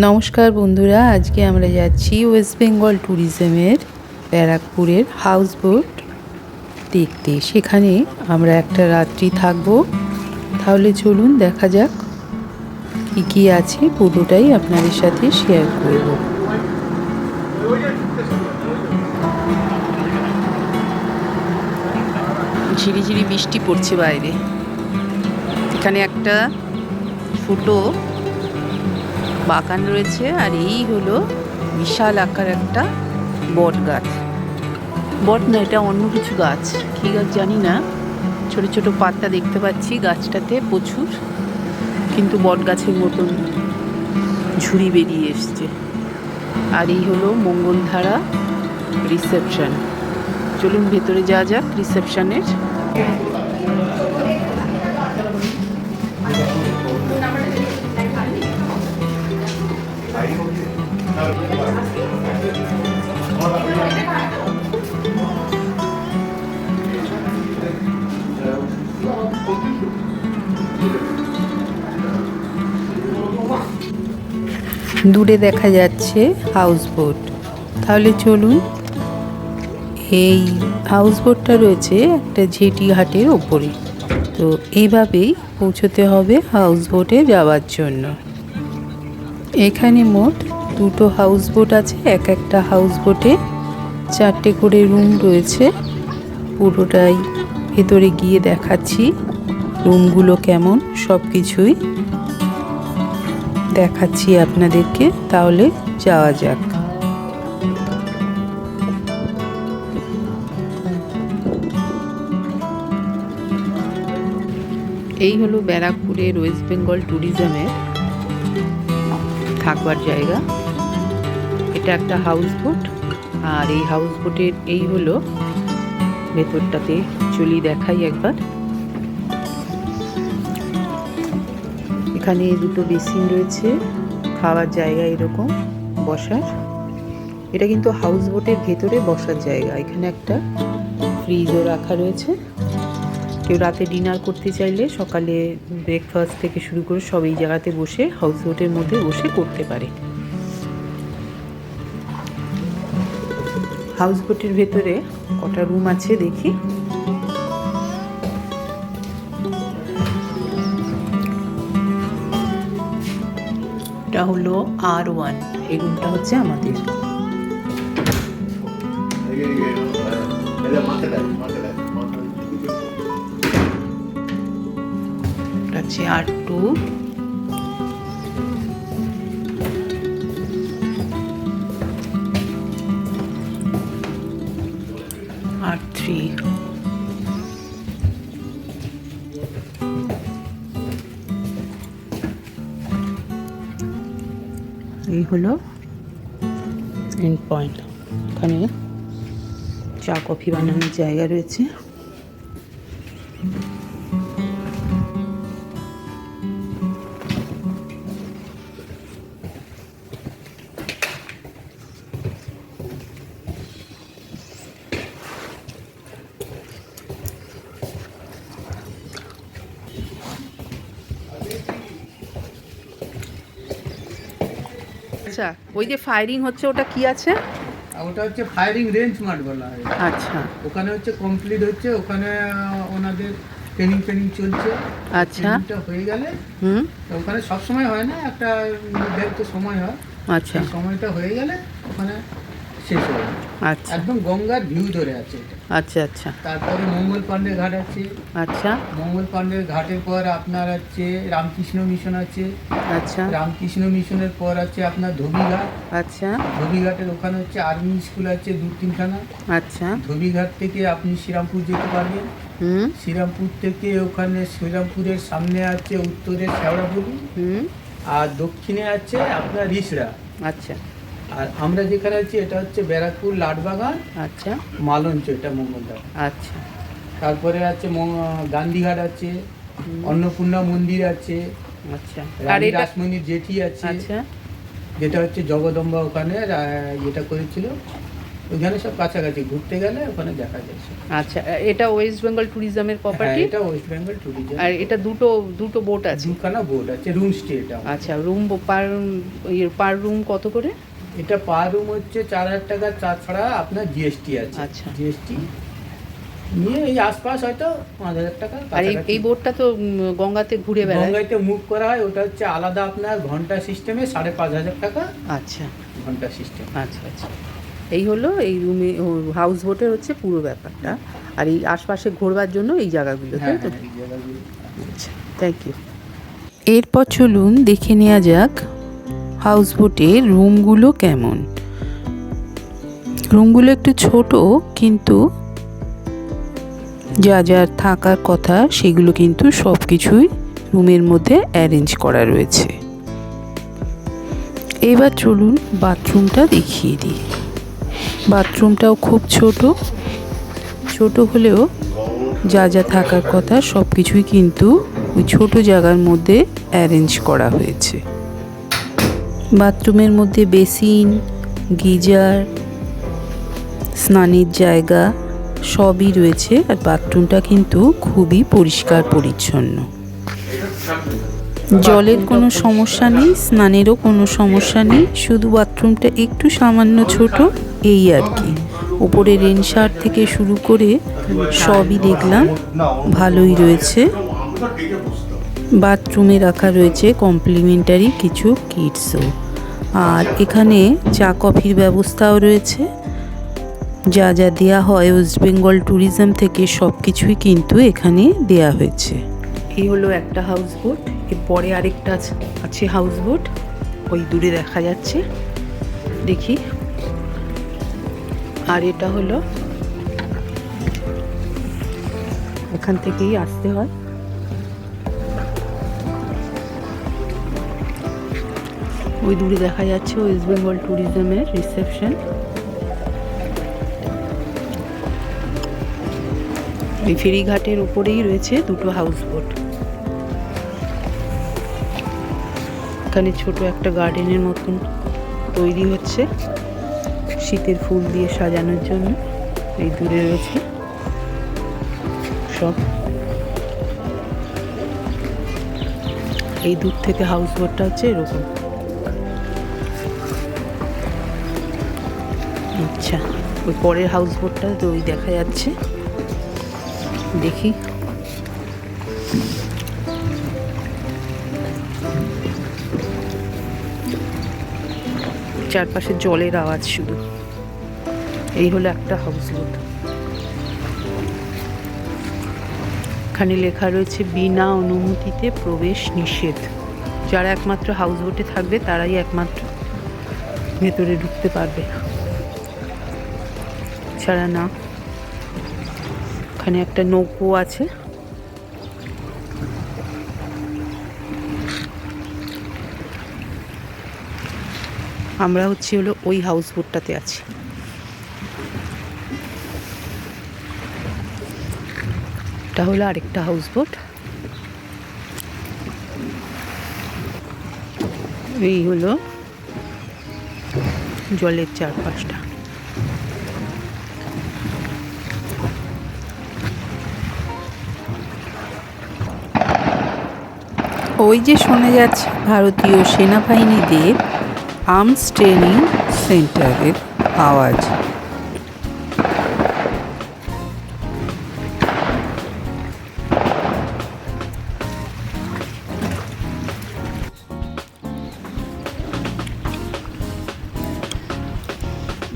নমস্কার বন্ধুরা, আজকে আমরা যাচ্ছি ওয়েস্ট বেঙ্গল ট্যুরিজমের ব্যারাকপুরের হাউস বোট দেখতে। সেখানে আমরা একটা রাত্রি থাকব। তাহলে চলুন দেখা যাক কী কী আছে, পুরোটাই আপনাদের সাথে শেয়ার করব। ঝিরিঝিরি বৃষ্টি পড়ছে বাইরে। এখানে একটা ছোটো বাগান রয়েছে আর এই হলো বিশাল আকার একটা বট গাছ। বট না, এটা অন্য কিছু গাছ। কী গাছ জানি না। ছোট ছোট পাতা দেখতে পাচ্ছি গাছটাতে প্রচুর। কিন্তু বট গাছের মতন ঝুড়ি বেরিয়ে এসছে। আর এই হলো মঙ্গলধারা রিসেপশন। চলুন ভেতরে যাওয়া যাক রিসেপশনের। দূরে দেখা যাচ্ছে হাউস বোট তাহলে চলুন, এই হাউস বোটটা রয়েছে একটা জেটি ঘাটের ওপরে। তো এইভাবেই পৌঁছতে হবে হাউস বোটে যাওয়ার জন্য। এখানে মোট দুটো হাউস বোট আছে, এক একটা হাউস বোটে চারটে করে রুম রয়েছে। পুরোটাই ভেতরে গিয়ে দেখাচ্ছি রুমগুলো কেমন সব কিছুই দেখাচ্ছি আপনাদেরকে, তাহলে যাওয়া যাক। এই হলো ব্যারাকপুরের ওয়েস্ট বেঙ্গল ট্যুরিজমের থাকবার জায়গা। এটা একটা হাউস বোট আর এই হাউস বোটের এই হলো ভেতরটাতে চলি দেখাই একবার। এখানে দুটো বেসিন রয়েছে, খাওয়ার জায়গা এরকম বসার। এটা কিন্তু হাউস বোটের ভেতরে বসার জায়গা, এখানে একটা ফ্রিজও রাখা রয়েছে। কেউ রাতে ডিনার করতে চাইলে সকালে ব্রেকফাস্ট থেকে শুরু করে সব এই জায়গাতে বসে হাউস বোটের মধ্যে বসে করতে পারে। হাউস বোটের ভেতরে কটা রুম আছে দেখি। এটা হলো আর ওয়ান এই রুমটা হচ্ছে আমাদের। হচ্ছে আর টু। হলো? এন্ড পয়েন্ট এখানে চা কফি বানানোর জায়গা রয়েছে। ওই যে ফায়ারিং হচ্ছে ওটা কি আছে? ওটা হচ্ছে ফায়ারিং রেঞ্জ মাঠ বলা হয়। আচ্ছা। ওখানে হচ্ছে কমপ্লিট হচ্ছে ওখানে ওনাদের ট্রেনিং ট্রেনিং চলছে। আচ্ছা। হয়ে গেলে হুম। ওখানে সব সময় হয় না একটা দেখতে সময় হয়। আচ্ছা। সময়টা হয়ে গেলে ওখানে শেষ হয়ে আচ্ছা। একদম গঙ্গার ভিউ ধরে আছে এটা। আচ্ছা আচ্ছা। তারপরে মঙ্গল পাণ্ডে ঘাট আছে। আচ্ছা। মঙ্গল পাণ্ডের ঘাটের পর আপনার আছে রামকৃষ্ণ মিশন আছে। আচ্ছা। রামকৃষ্ণ মিশনের পর আছে আপনার ধোবিঘাট আচ্ছা। ধোবিঘাটের ওখানে হচ্ছে আর্মি স্কুল আছে দু তিনখানা আচ্ছা। ধোবিঘাট থেকে আপনি শ্রীরামপুর যেতে পারবেন। হুম। শ্রীরামপুর থেকে ওখানে শ্রীরামপুরের সামনে আছে উত্তরে শেওড়াপুরি। হুম। আর দক্ষিণে আছে আপনার রিসড়া। আচ্ছা। আর আমরা যেখানে আছি এটা হচ্ছে ব্যারাকপুর লাটবাগান আচ্ছা। মালঞ্চ এটা মঙ্গলদার আচ্ছা। তারপরে আছে গান্ধীঘাট আছে অন্নপূর্ণা মন্দির আছে আচ্ছা। রানী রাসমণির জেঠি আছে আচ্ছা। যেটা হচ্ছে জগদম্বা ওখানে ইয়েটা করেছিল। ওইখানে সব কাছাকাছি ঘুরতে গেলে ওখানে দেখা যায় আচ্ছা এটা ওয়েস্ট বেঙ্গল ট্যুরিজমের প্রপার্টি এটা ওয়েস্ট বেঙ্গল ট্যুরিজম আর এটা দুটো দুটো বোট আছে? দুখানা বোর্ড আছে রুম স্টে এটা আচ্ছা রুম পার পার রুম কত করে? এটা পার রুম হচ্ছে চার হাজার টাকা তাছাড়া আপনার জিএসটি আছে। আচ্ছা। জিএসটি নিয়ে এই আশপাশ হয়তো পাঁচ হাজার টাকা আর এই বোটটা তো গঙ্গাতে ঘুরে বেড়ায়। গঙ্গাইতে মুভ করা হয় ওটা হচ্ছে আলাদা আপনার ঘণ্টা সিস্টেমে সাড়ে পাঁচ হাজার টাকা আচ্ছা। ঘণ্টা সিস্টেম আচ্ছা আচ্ছা। এই হলো এই রুমে হাউস বোটের হচ্ছে পুরো ব্যাপারটা। আর এই আশপাশে ঘোরবার জন্য এই জায়গাগুলো হ্যাঁ তাই তো? হ্যাঁ জায়গাগুলো। আচ্ছা থ্যাংক ইউ এরপর চলুন দেখে নেওয়া যাক হাউস বোটের রুমগুলো কেমন? রুমগুলো একটু ছোট, কিন্তু যা যা থাকার কথা সেগুলো কিন্তু সব কিছুই রুমের মধ্যে অ্যারেঞ্জ করা রয়েছে। এবার চলুন বাথরুমটা দেখিয়ে দিই। বাথরুমটাও খুব ছোট। ছোট হলেও যা যা থাকার কথা সব কিছুই কিন্তু ওই ছোট জায়গার মধ্যে অ্যারেঞ্জ করা হয়েছে। বাথরুমের মধ্যে বেসিন, গিজার, স্নানের জায়গা সবই রয়েছে আর বাথরুমটা কিন্তু খুবই পরিষ্কার পরিচ্ছন্ন। জলের কোনো সমস্যা নেই, স্নানেরও কোনো সমস্যা নেই, শুধু বাথরুমটা একটু সামান্য ছোট, এই আর কি। ওপরে রেনশার্ট থেকে শুরু করে সবই দেখলাম, ভালোই রয়েছে। বাথরুমে রাখা রয়েছে কমপ্লিমেন্টারি কিছু কিটসও। আর এখানে চা কফির ব্যবস্থাও রয়েছে। যা যা দেয়া হয় ওয়েস্ট বেঙ্গল ট্যুরিজম থেকে সব কিছুই কিন্তু এখানে দেয়া হয়েছে। এই হলো একটা হাউস বোট এরপরে আরেকটা আছে হাউস বোট ওই দূরে দেখা যাচ্ছে। দেখি। আর এটা হলো, এখান থেকেই আসতে হয়। ওই দূরে দেখা যাচ্ছে ওয়েস্ট বেঙ্গল ট্যুরিজমের রিসেপশন এই ফেরিঘাটের উপরেই রয়েছে দুটো হাউস বোট এখানে ছোট একটা গার্ডেনের মতন তৈরি হচ্ছে। শীতের ফুল দিয়ে সাজানোর জন্য এই দূরে রয়েছে। সব। এই দূর থেকে হাউস বোটটা হচ্ছে এরকম। আচ্ছা ওই পরের হাউস বোটটা তো ওই দেখা যাচ্ছে। দেখি। চারপাশে জলের আওয়াজ শুধু। এই হলো একটা হাউস বোট এখানে লেখা রয়েছে, বিনা অনুমতিতে প্রবেশ নিষেধ। যারা একমাত্র হাউস বোটে থাকবে, তারাই একমাত্র ভেতরে ঢুকতে পারবে। ছাড়া না। ওখানে একটা নৌকো আছে। আমরা হচ্ছে হলো ওই হাউস বোটটাতে আছি। এটা হলো আরেকটা হাউস বোট এই হলো জলের চারপাশটা। ওই যে শোনা যাচ্ছে ভারতীয় সেনাবাহিনীদের আর্মস ট্রেনিং সেন্টারের আওয়াজ।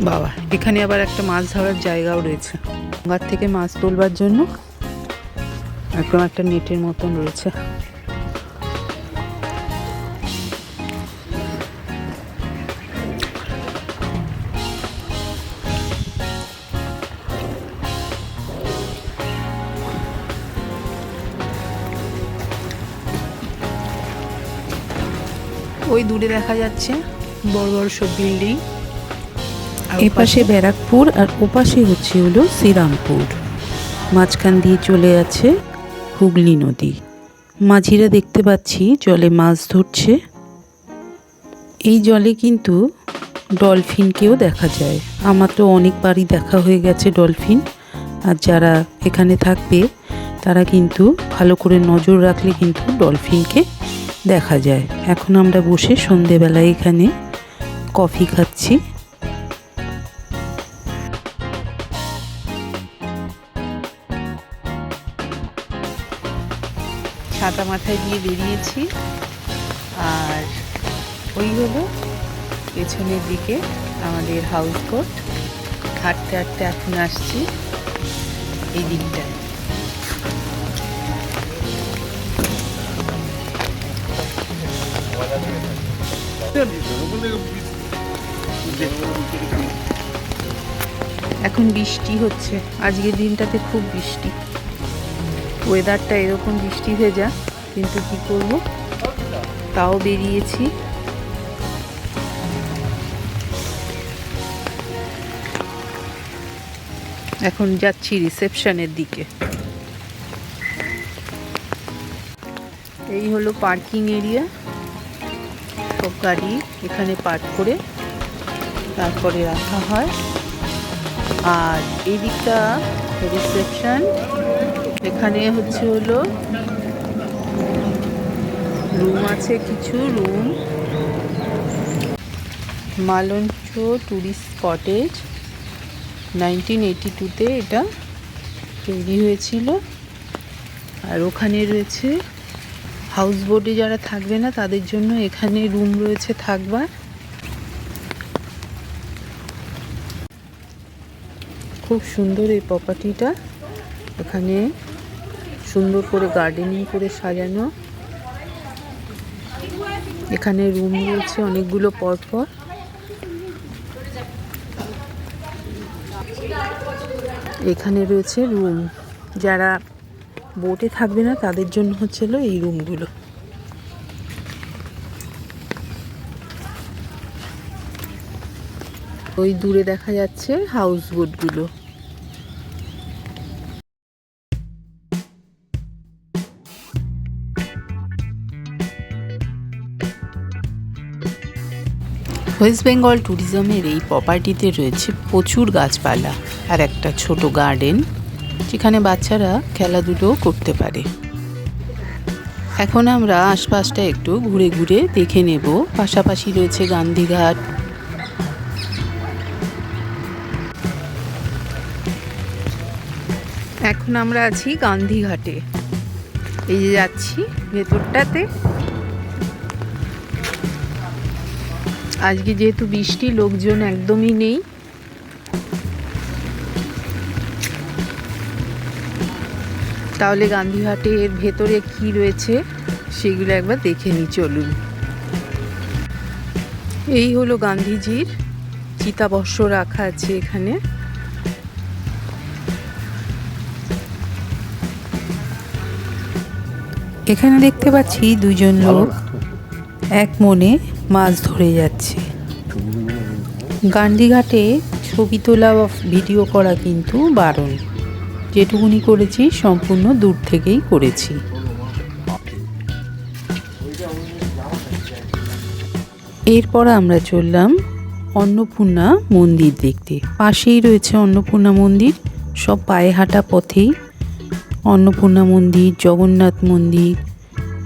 বাবা, এখানে আবার একটা মাছ ধরার জায়গাও রয়েছে। গঙ্গার থেকে মাছ তোলবার জন্য একদম একটা নেটের মতন রয়েছে। দূরে দেখা যাচ্ছে। বড় বড় সব বিল্ডিং। এপাশে ব্যারাকপুর আর ওপাশে হচ্ছে হলো শ্রীরামপুর। মাঝখান দিয়ে চলে আছে হুগলি নদী। মাঝিরা দেখতে পাচ্ছি জলে মাছ ধরছে। এই জলে কিন্তু ডলফিনকেও দেখা যায়। আমার তো অনেকবারই দেখা হয়ে গেছে ডলফিন। আর যারা এখানে থাকবে তারা কিন্তু ভালো করে নজর রাখলে কিন্তু ডলফিনকে দেখা যায়। এখন আমরা বসে সন্ধেবেলায় এখানে কফি খাচ্ছি। ছাতা মাথায় দিয়ে বেরিয়েছি। আর ওই হলো পেছনের দিকে আমাদের হাউস কোট হাঁটতে হাঁটতে এখন আসছি। এই দিকটায়। এখন বৃষ্টি হচ্ছে। আজকের দিনটাতে খুব বৃষ্টি। ওয়েদারটা এরকম বৃষ্টি ভেজা, কিন্তু কি করব? তাও বেরিয়েছি। এখন যাচ্ছি রিসেপশনের দিকে। এই হলো পার্কিং এরিয়া। সব গাড়ি এখানে পার্ক করে তারপরে রাখা হয়। আর এই দিকটা রিসেপশন, এখানে হচ্ছে হলো রুম আছে, কিছু room. Malancha tourist cottage, nineteen eighty টুতে এটা তৈরি হয়েছিল। আর ওখানে রয়েছে হাউস বোটে যারা থাকবে না, তাদের জন্য এখানে রুম রয়েছে থাকবার। খুব সুন্দর এই প্রপার্টিটা এখানে সুন্দর করে গার্ডেনিং করে সাজানো। এখানে রুম রয়েছে অনেকগুলো পরপর। এখানে রয়েছে রুম যারা বোটে থাকবে না, তাদের জন্য হচ্ছিল এই রুমগুলো। ওই দূরে দেখা যাচ্ছে হাউস বোটগুলো ওয়েস্ট বেঙ্গল ট্যুরিজমের এই প্রপার্টিতে রয়েছে প্রচুর গাছপালা আর একটা ছোট গার্ডেন যেখানে বাচ্চারা খেলাধুলো করতে পারে। এখন আমরা আশপাশটা একটু ঘুরে ঘুরে দেখে নেব। পাশাপাশি রয়েছে গান্ধীঘাট এখন আমরা আছি গান্ধীঘাটে এই যে যাচ্ছি ভেতরটাতে। আজকে যেহেতু বৃষ্টি, লোকজন একদমই নেই। তাহলে গান্ধীঘাটের ভেতরে কি রয়েছে সেগুলো একবার দেখে নিই চলুন। এই হলো গান্ধীজির চিতাবর্ষ রাখা আছে এখানে। এখানে দেখতে পাচ্ছি দুজন লোক এক মনে মাছ ধরে যাচ্ছে। গান্ধীঘাটে ছবি তোলা বা ভিডিও করা কিন্তু বারণ। যেটুকুনি করেছি সম্পূর্ণ দূর থেকেই করেছি। এরপর আমরা চললাম অন্নপূর্ণা মন্দির দেখতে। পাশেই রয়েছে অন্নপূর্ণা মন্দির, সব পায়ে হাঁটা পথেই। অন্নপূর্ণা মন্দির, জগন্নাথ মন্দির,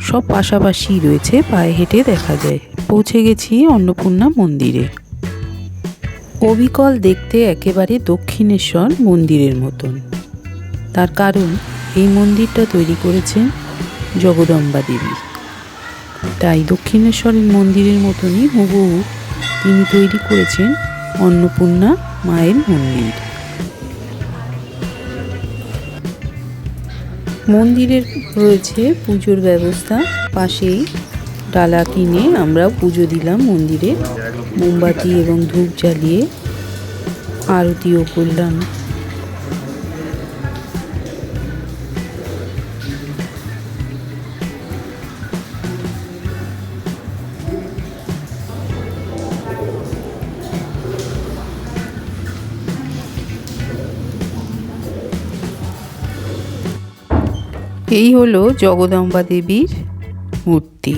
সব পাশাপাশি রয়েছে, পায়ে হেঁটে দেখা যায়। পৌঁছে গেছি অন্নপূর্ণা মন্দিরে। অবিকল দেখতে একেবারে দক্ষিণেশ্বর মন্দিরের মতন। তার কারণ এই মন্দিরটা তৈরি করেছেন জগদম্বা দেবী। তাই দক্ষিণেশ্বরের মন্দিরের মতনই হুবহু তিনি তৈরি করেছেন অন্নপূর্ণা মায়ের মন্দির। মন্দিরের রয়েছে পুজোর ব্যবস্থা, পাশেই ডালা কিনে আমরা পুজো দিলাম মন্দিরে। মোমবাতি এবং ধূপ জ্বালিয়ে আরতিও করলাম। এই হলো জগদম্বা দেবীর মূর্তি।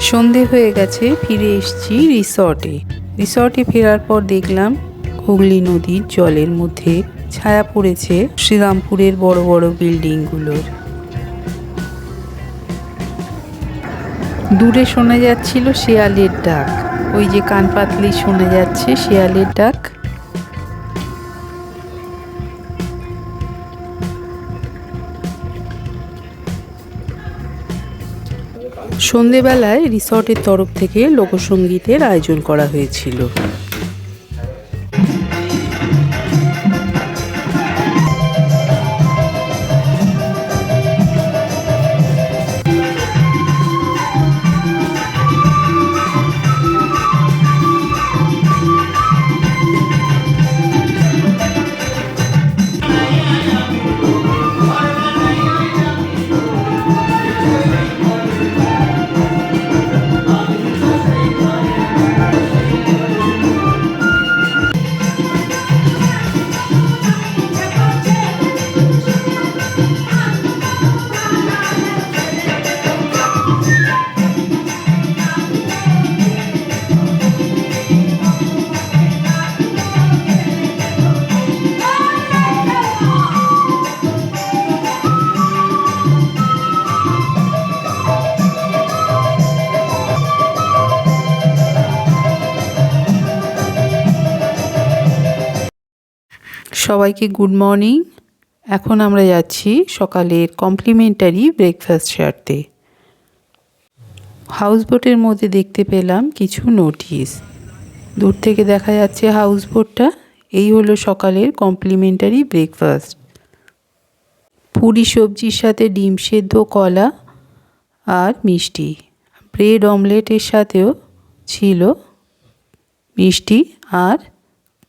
সন্ধে হয়ে গেছে, ফিরে এসেছি রিসর্টে। রিসর্টে ফেরার পর দেখলাম হুগলি নদীর জলের মধ্যে ছায়া পড়েছে শ্রীরামপুরের বড় বড় বিল্ডিংগুলোর। দূরে শোনা যাচ্ছিল শেয়ালের ডাক। ওই যে কান পাতলেই শোনা যাচ্ছে শেয়ালের ডাক। সন্ধেবেলায় রিসর্টের তরফ থেকে লোকসঙ্গীতের আয়োজন করা হয়েছিল। সবাইকে গুড মর্নিং এখন আমরা যাচ্ছি সকালের কমপ্লিমেন্টারি ব্রেকফাস্ট সারতে। হাউস বোটের মধ্যে দেখতে পেলাম কিছু নোটিশ দূর থেকে দেখা যাচ্ছে হাউস বোটটা এই হলো সকালের কমপ্লিমেন্টারি ব্রেকফাস্ট পুরি সবজির সাথে ডিম সেদ্ধ, কলা আর মিষ্টি। ব্রেড অমলেটের সাথেও ছিল মিষ্টি আর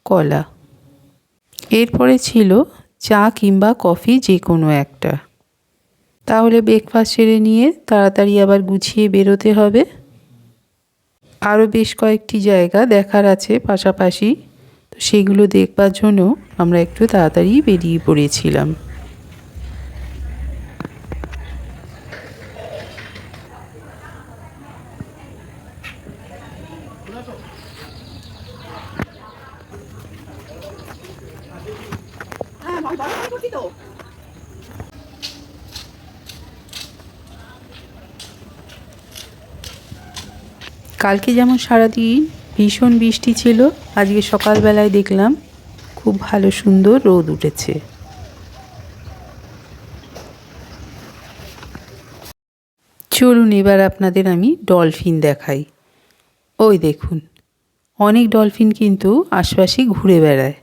কলা। এরপরে ছিল চা কিংবা কফি যে কোনো একটা। তাহলে ব্রেকফাস্ট সেরে নিয়ে তাড়াতাড়ি আবার গুছিয়ে বেরোতে হবে। আরও বেশ কয়েকটি জায়গা দেখার আছে পাশাপাশি। তো সেগুলো দেখবার জন্য আমরা একটু তাড়াতাড়ি বেরিয়ে পড়েছিলাম। কালকে যেমন সারাদিন ভীষণ বৃষ্টি ছিল, আজকে সকালবেলায় দেখলাম খুব ভালো সুন্দর রোদ উঠেছে। চলুন এবার আপনাদের আমি ডলফিন দেখাই। ওই দেখুন, অনেক ডলফিন কিন্তু আশপাশে ঘুরে বেড়ায়।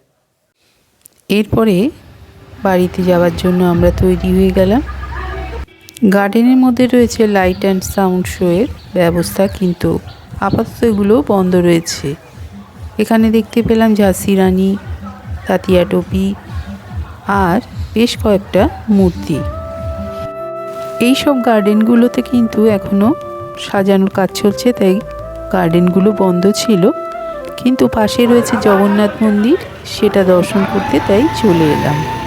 এরপরে বাড়িতে যাওয়ার জন্য আমরা তৈরি হয়ে গেলাম। গার্ডেনের মধ্যে রয়েছে লাইট অ্যান্ড সাউন্ড শোয়ের ব্যবস্থা কিন্তু আপাতত এগুলো বন্ধ রয়েছে। এখানে দেখতে পেলাম ঝাঁসি রানী, তাতিয়া টপি আর বেশ কয়েকটা মূর্তি। এই সব গার্ডেনগুলোতে কিন্তু এখনও সাজানোর কাজ চলছে, তাই গার্ডেনগুলো বন্ধ ছিল। কিন্তু পাশে রয়েছে জগন্নাথ মন্দির, সেটা দর্শন করতে তাই চলে এলাম।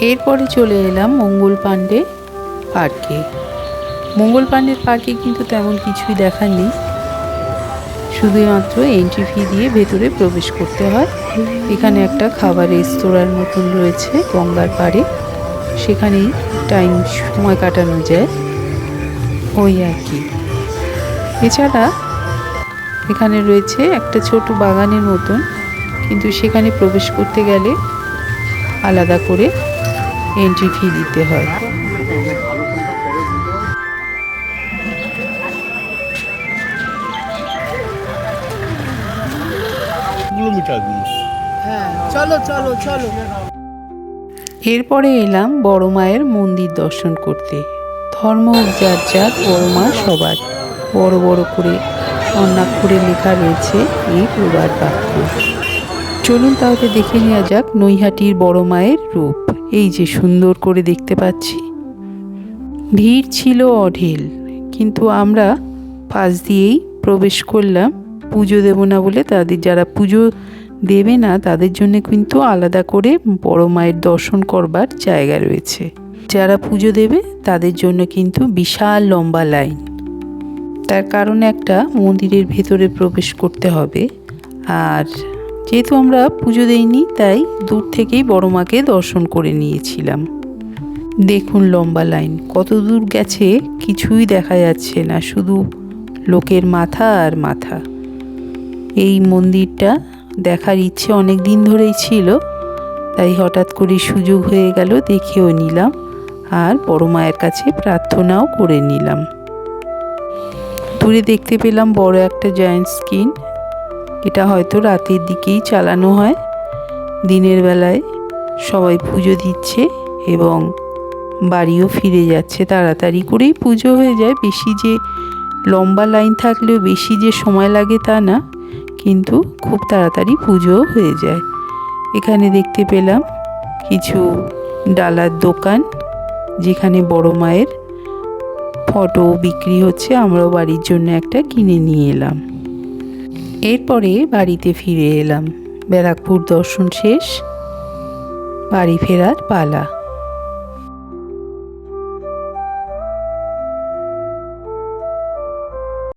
এরপরে চলে এলাম মঙ্গল পাণ্ডে পার্কে। মঙ্গল পাণ্ডের পার্কে কিন্তু তেমন কিছুই দেখার নেই। শুধুমাত্র এন্ট্রি ফি দিয়ে ভেতরে প্রবেশ করতে হয়। এখানে একটা খাবার রেস্তোরাঁর মতন রয়েছে গঙ্গার পাড়ে। সেখানেই টাইম সময় কাটানো যায়। ওই আর কি। এছাড়া এখানে রয়েছে একটা ছোট বাগানের মতন। কিন্তু সেখানে প্রবেশ করতে গেলে আলাদা করে এন্ট্রি ফি দিতে হয়। হ্যাঁ চলো চলো চলো। এরপরে এলাম বড় মায়ের মন্দির দর্শন করতে। ধর্ম যার যার বড় মা সবার। বড় বড় করে অন্যাক্ষরে লেখা রয়েছে এই প্রবাদ বাক্য। চলুন তাহলে দেখে নেওয়া যাক নৈহাটির বড় মায়ের রূপ। এই যে সুন্দর করে দেখতে পাচ্ছি। ভিড় ছিল অঢেল, কিন্তু আমরা পাশ দিয়েই প্রবেশ করলাম পুজো দেব না বলে। তাদের যারা পুজো দেবে না, তাদের জন্য কিন্তু আলাদা করে বড় মায়ের দর্শন করবার জায়গা রয়েছে। যারা পুজো দেবে, তাদের জন্য কিন্তু বিশাল লম্বা লাইন। তার কারণ একটা মন্দিরের ভেতরে প্রবেশ করতে হবে। আর যেহেতু আমরা পুজো দেইনি, তাই দূর থেকেই বড় মাকে দর্শন করে নিয়েছিলাম। দেখুন লম্বা লাইন, কত দূর গেছে কিছুই দেখা যাচ্ছে না, শুধু লোকের মাথা আর মাথা। এই মন্দিরটা দেখার ইচ্ছে অনেক দিন ধরেই ছিল, তাই হঠাৎ করে সুযোগ হয়ে গেল, দেখেও নিলাম আর বড় মায়ের কাছে প্রার্থনাও করে নিলাম। দূরে দেখতে পেলাম বড় একটা জয়েন্ট স্ক্রিন এটা হয়তো রাতের দিকেই চালানো হয়। দিনের বেলায় সবাই পুজো দিচ্ছে এবং বাড়িও ফিরে যাচ্ছে। তাড়াতাড়ি করেই পুজো হয়ে যায়। বেশি যে লম্বা লাইন থাকলেও বেশি যে সময় লাগে তা না, কিন্তু খুব তাড়াতাড়ি পুজো হয়ে যায়। এখানে দেখতে পেলাম কিছু ডালার দোকান, যেখানে বড় মায়ের ফটো বিক্রি হচ্ছে। আমরাও বাড়ির জন্য একটা কিনে নিয়ে এলাম। এরপরে বাড়িতে ফিরে এলাম। ব্যারাকপুর দর্শন শেষ বাড়ি ফেরার পালা।